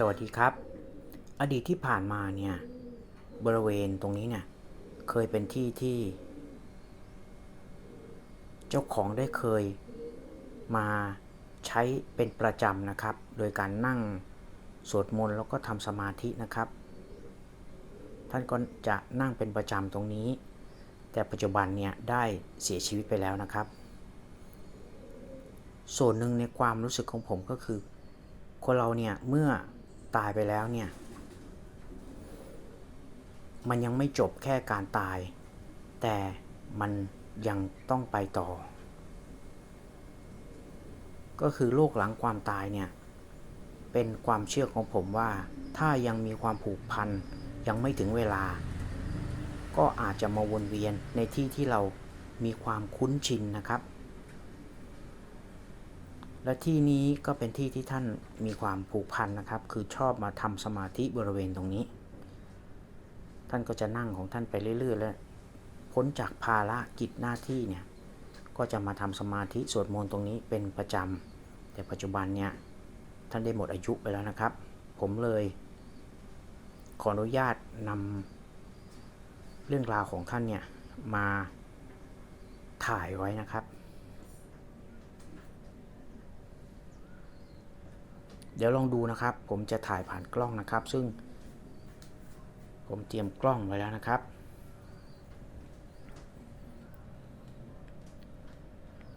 สวัสดีครับ อดีตที่ผ่านมาเนี่ย บริเวณตรงนี้เนี่ย เคยเป็นที่ที่ เจ้าของได้เคยมาใช้เป็นประจำนะครับ โดยการนั่งสวดมนต์แล้วก็ทำสมาธินะครับ ท่านก็จะนั่งเป็นประจำตรงนี้ แต่ปัจจุบันเนี่ยได้เสียชีวิตไปแล้วนะครับ ส่วนหนึ่งในความรู้สึกของผมก็คือคนเราเนี่ยเมื่อ ตายไปแล้วเนี่ย มันยังไม่จบแค่การตาย แต่มันยังต้องไปต่อ ก็คือโลกหลังความตายเนี่ย เป็นความเชื่อของผมว่า ถ้ายังมีความผูกพัน ยังไม่ถึงเวลา ก็อาจจะมาวนเวียนในที่ที่เรามีความคุ้นชินนะครับ และที่นี้ก็เป็นที่ที่ท่านมีความผูกพันนะครับ คือชอบมาทำสมาธิบริเวณตรงนี้ ท่านก็จะนั่งของท่านไปเรื่อย ๆ แล้วพ้นจากภาระกิจหน้าที่เนี่ยก็จะมาทำสมาธิสวดมนต์ตรงนี้เป็นประจำแต่ปัจจุบันเนี่ยท่านได้หมดอายุไปแล้วนะครับ ผมเลยขออนุญาตนำเรื่องราวของท่านเนี่ยมาถ่ายไว้นะครับ เดี๋ยวลองดูนะครับ ผมจะถ่ายผ่านกล้องนะครับ ซึ่ง ผมเตรียมกล้องไว้แล้วนะครับ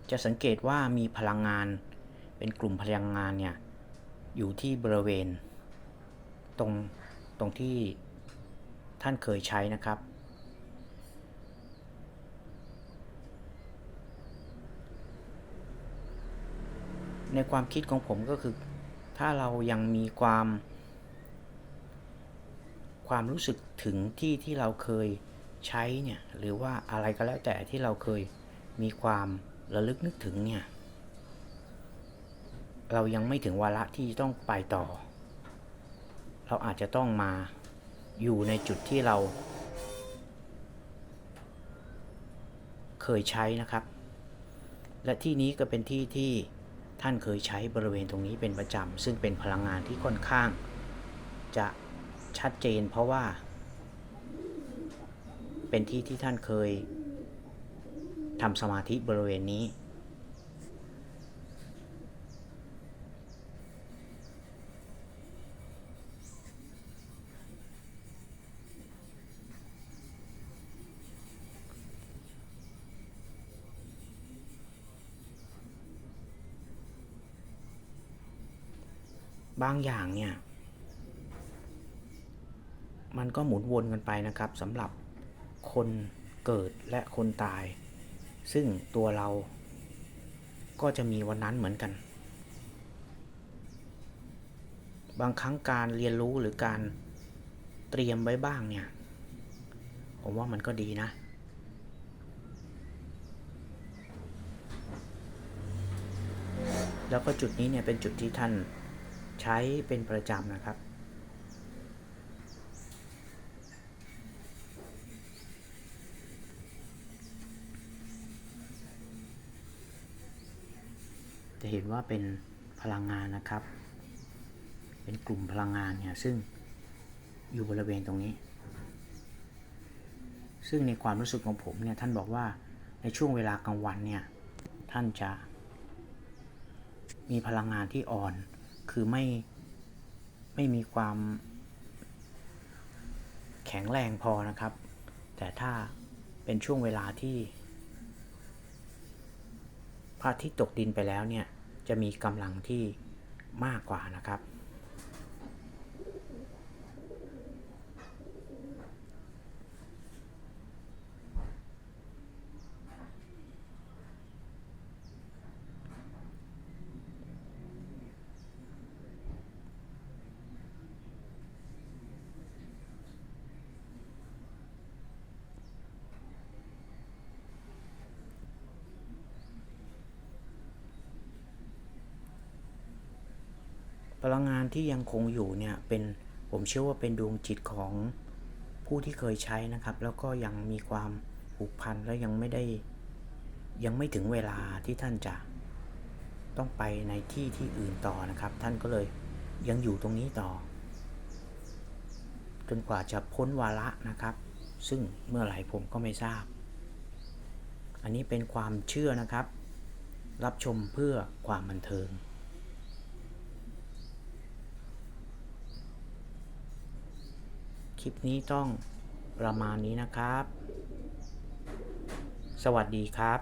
จะสังเกตว่ามีพลังงานเป็นกลุ่มพลังงานเนี่ยอยู่ที่บริเวณ ตรงตรงที่ท่านเคยใช้นะครับ ในความคิดของผมก็คือ ถ้าเรายังมีความ ความรู้สึกถึงที่ที่เราเคยใช้เนี่ยหรือว่าอะไรก็แล้วแต่ที่เราเคยมีความระลึกนึกถึงเนี่ย เรายังไม่ถึงวาระที่ต้องไปต่อ เราอาจจะต้องมาอยู่ในจุดที่เรา เคยใช้นะครับ และที่นี้ก็เป็นที่ที่ ท่านเคยใช้บริเวณตรงนี้เป็นประจำซึ่งเป็นพลังงานที่ค่อนข้าง จะชัดเจนเพราะว่า เป็นที่ที่ท่านเคยทำสมาธิบริเวณนี้ บางอย่างเนี่ยมันก็หมุนวนกันไปนะครับสำหรับคนเกิดและคนตาย ซึ่งตัวเราก็จะมีวันนั้นเหมือนกัน บางครั้งการเรียนรู้หรือการเตรียมไว้บ้างเนี่ย ผมว่ามันก็ดีนะ แล้วก็จุดนี้เนี่ยเป็นจุดที่ท่าน ใช้เป็นประจำนะครับ จะเห็นว่าเป็นพลังงานนะครับ เป็นกลุ่มพลังงานเนี่ยซึ่งอยู่บริเวณตรงนี้ ซึ่งในความรู้สึกของผมเนี่ยท่านบอกว่าในช่วงเวลากลางวันเนี่ยท่านจะมีพลังงานที่อ่อน คือไม่ไม่มีความ แข็งแรงพอนะครับ แต่ถ้าเป็นช่วงเวลาที่พระอาทิตย์ตกดินไปแล้วเนี่ย จะมีกำลังที่มากกว่านะครับ พลังงานที่ยังคงอยู่เนี่ยเป็นผมเชื่อว่าเป็นดวงจิตของผู้ที่เคยใช้นะครับ แล้วก็ยังมีความผูกพันและยังไม่ได้ยังไม่ถึงเวลาที่ท่านจะต้องไปในที่ที่อื่นต่อนะครับ ท่านก็เลยยังอยู่ตรงนี้ต่อ จนกว่าจะพ้นวาระนะครับ ซึ่งเมื่อไหร่ผมก็ไม่ทราบ อันนี้เป็นความเชื่อนะครับ รับชมเพื่อความบันเทิง คลิปนี้ต้องประมาณนี้นะครับ สวัสดีครับ